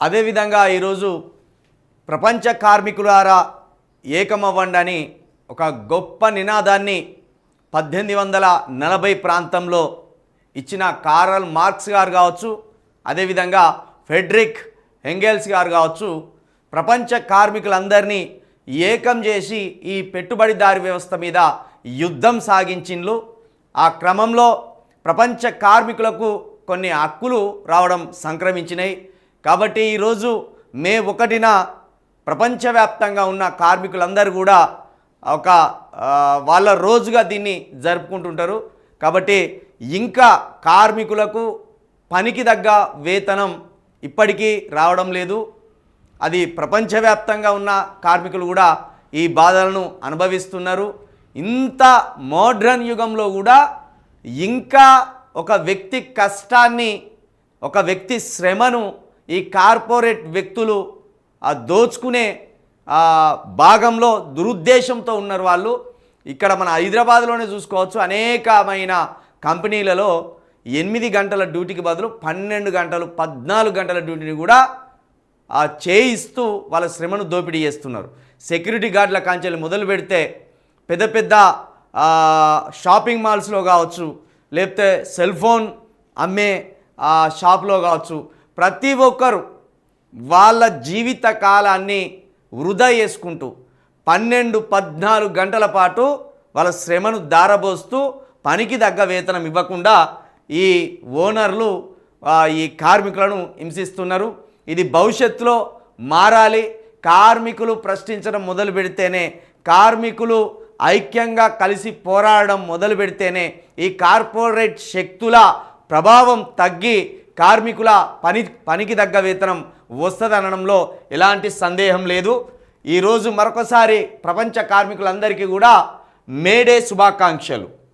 అదేవిధంగా ఈరోజు ప్రపంచ కార్మికులారా ఏకమవ్వండి అని ఒక గొప్ప నినాదాన్ని పద్దెనిమిది వందల నలభై ప్రాంతంలో ఇచ్చిన కారల్ మార్క్స్ గారు కావచ్చు అదేవిధంగా ఫెడ్రిక్ హెంగెల్స్ గారు కావచ్చు ప్రపంచ కార్మికులందరినీ ఏకం చేసి ఈ పెట్టుబడిదారి వ్యవస్థ మీద యుద్ధం సాగించిండ్లు. ఆ క్రమంలో ప్రపంచ కార్మికులకు కొన్ని హక్కులు రావడం సంక్రమించినాయి కాబట్టి ఈరోజు మే ఒకటిన ప్రపంచవ్యాప్తంగా ఉన్న కార్మికులందరూ కూడా ఒక వాళ్ళ రోజుగా దీన్ని జరుపుకుంటుంటారు. కాబట్టి ఇంకా కార్మికులకు పనికి తగ్గ వేతనం ఇప్పటికీ రావడం లేదు. అది ప్రపంచవ్యాప్తంగా ఉన్న కార్మికులు కూడా ఈ బాధలను అనుభవిస్తున్నారు. ఇంత మోడ్రన్ యుగంలో కూడా ఇంకా ఒక వ్యక్తి కష్టాన్ని ఒక వ్యక్తి శ్రమను ఈ కార్పొరేట్ వ్యక్తులు ఆ దోచుకునే ఆ భాగంలో దురుద్దేశంతో ఉన్నారు వాళ్ళు. ఇక్కడ మన హైదరాబాద్లోనే చూసుకోవచ్చు. అనేకమైన కంపెనీలలో ఎనిమిది గంటల డ్యూటీకి బదులు పన్నెండు గంటలు పద్నాలుగు గంటల డ్యూటీని కూడా చేయిస్తూ వాళ్ళ శ్రమను దోపిడీ చేస్తున్నారు. సెక్యూరిటీ గార్డుల కాంచెలు మొదలు పెడితే పెద్ద పెద్ద షాపింగ్ మాల్స్లో కావచ్చు లేకపోతే సెల్ ఫోన్ అమ్మే ఆ, షాప్లో కావచ్చు ప్రతి ఒక్కరు వాళ్ళ జీవిత కాలాన్ని వృధా చేసుకుంటూ పన్నెండు పద్నాలుగు గంటల పాటు వాళ్ళ శ్రమను దారబోస్తూ పనికి తగ్గ వేతనం ఇవ్వకుండా ఈ ఓనర్లు ఈ కార్మికులను హింసిస్తున్నారు. ఇది భవిష్యత్తులో మారాలి. కార్మికులు ప్రశ్నించడం మొదలు పెడితేనే కార్మికులు ఐక్యంగా కలిసి పోరాడడం మొదలు పెడితేనే ఈ కార్పొరేట్ శక్తుల ప్రభావం తగ్గి కార్మికుల పని పనికి తగ్గ వేతనం వస్తుందనడంలో ఎలాంటి సందేహం లేదు. ఈరోజు మరొకసారి ప్రపంచ కార్మికులందరికీ కూడా మేడే శుభాకాంక్షలు.